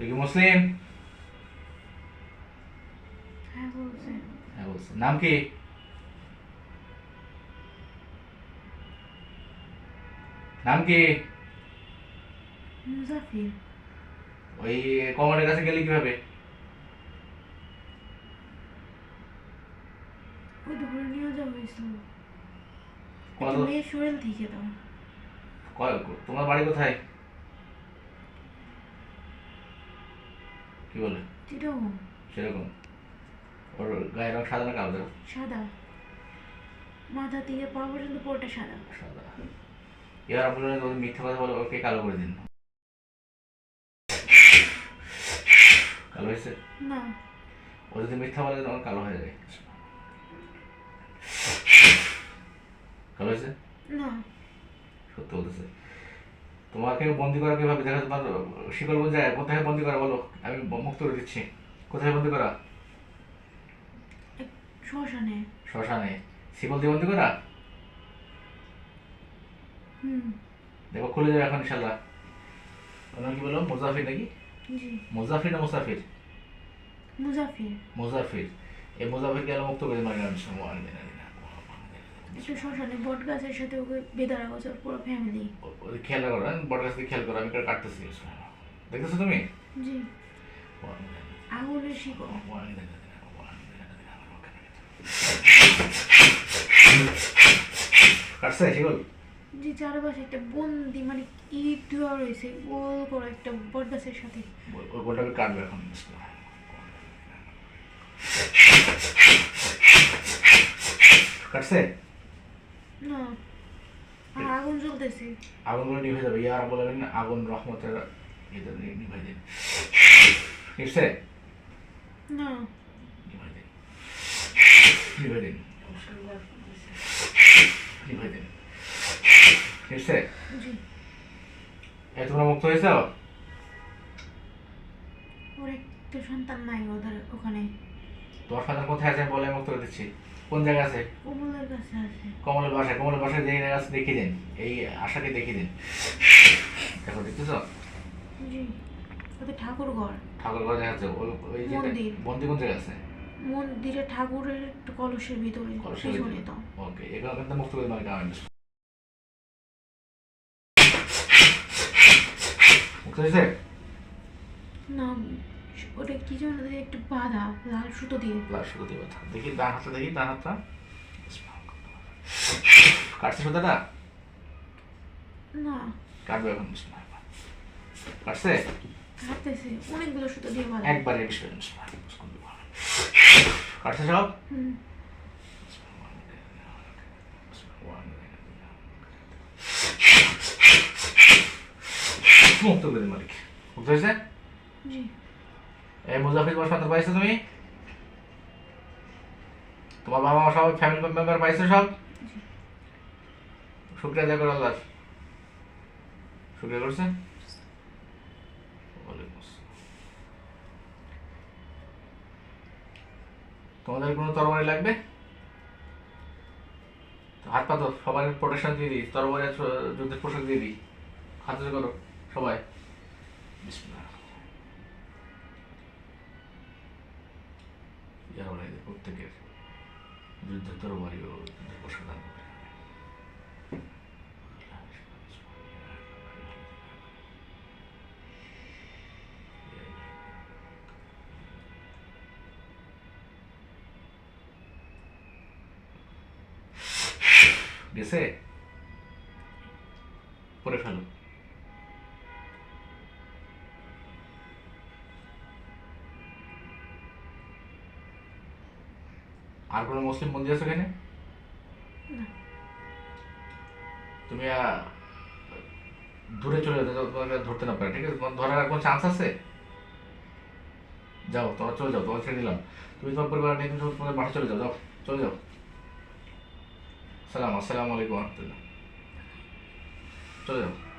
তুই কি মুসলিম হ্যাঁ বলছে নাম কি নাম কি মুজাফির ওই কমলের কাছে গেলি কীভাবে ওই ধরে নিয়ে তোমার বাড়ি কোথায় কি বলে? সেরকম। ওর গায়ের রং সাদা না কালো সাদা। মাথা থেকে পা পর্যন্ত পুরোটা সাদা। সাদা। এবার আপনারা যদি মিথ্যা কথা বলে ওকে কালো করে দিন। কালো হয়েছে? না। ও যদি মিথ্যা বলে তখন কালো হয়ে যাবে। কালো হয়েছে? না। সত্য বলতেছে। তোমাকে বন্দি করা কীভাবে? দেখা তোমার শিকল বোঝায় কোথায় বন্দি করা বলো? আমি মুক্ত করে দিচ্ছি। কোথায় বন্দি করা? শ্মশানে। শ্মশানে। শিকল দিয়ে বন্দি করা? হুম। দেখো খুলে যাবে এখন ইনশাল্লাহ তোমার কি বলো? মুজাফির নাকি? মুজাফির না মুসাফির? মুজাফির। মুজাফির। এই মুজাফিরকে মুক্ত করে মারি একটা শ্মশানে বট গাছের সাথে ওকে বেঁধে রাখা পুরো ফ্যামিলি খেয়াল করো? বট গাছ খেয়াল করো আমি কাটতেছি। দেখতেছো তুমি? জি। আগুনের শিকড় কাটছে শিকল? জি চারপাশে একটা বন্দি মানে ইট দেওয়া রয়েছে গোল করে একটা বট গাছের সাথে। ওই গোলটাকে কাটবে এখন কাটছে? আগুন জ্বলতেছে আগুনগুলো নিভে যাবে ইয়ার বলবেন না আগুন রহমতের এটা নিভে দিন। নিভছে? না। নিভে দিন। নিভে দিন। নিভে দিন। নিভছে? তোমরা মুক্ত হয়েছ? ওর একটা সন্তান নাই ওদের ওখানে। তোমার সন্তান কোথায় আছে বলে মুক্ত করে দিচ্ছি। কোন জায়গায় আছে? কমলের বাসায় কমলের বাসায় যে জায়গা আছে দেখিয়ে দিন। এই আশাকে দেখিয়ে দিন। দেখো দেখতেছ? ঠাকুর ঘর ঠাকুর ঘর দেখা যাচ্ছে ওই ওই যে মন্দির। কোন আছে? মন্দিরে ঠাকুরের একটা কলসের ভিতরে কলসের পিছনে তো। ওকে এগুলো কিন্তু মুক্ত করে মানে কারণ মুক্ত হয়েছে? না। ওটা কি যেন একটু বাধা লাল সুতো দিয়ে। লাল সুতো দিয়ে ব্যথা দেখি ডান হাতটা দেখি ডান হাতটা। কাটছে সুতোটা না। কাটবে এখন কাটছে? কাটতেছে অনেকগুলো সুতো দিয়ে বাধা। একবারে বিষয় কাটছে সব? হুম। মুক্ত করে মালিক। মুক্ত হয়েছে? জি। এই মুজাফির সন্তান পাইছো তুমি? তোমার বাবা মা সব ফ্যামিলি মেম্বার পাইছো সব? শুক্রিয়া আদায় করো আল্লাহর। শুক্রিয়া করছে। তোমাদের কোনো তরবারি লাগবে? তো হাত পাতো সবার প্রোটেকশন দিয়ে দিই। তরবারি যুদ্ধের পোশাক দিয়ে দিই। হাত করো সবাই। বিসমিল্লাহ। ইয়ার বলে এদের প্রত্যেকের যুদ্ধের তরবারি ও যুদ্ধের পোশাক দান করে গেছে পরে ফেলো আর কোনো মুসলিম মন্দির আছে এখানে? না। তুমি দূরে চলে যাও তোমাকে ধরতে না পারে ঠিক আছে? তোমার ধরার কোনো চান্স আছে? যাও তোমার চলে যাও তোমার ছেড়ে দিলাম। তুমি তোমার পরিবার নিয়ে তুমি তোমার বাসা চলে যাও যাও চলে যাও। সালাম আসসালামু আলাইকুম রহমতুল্লাহ। চলে যাও।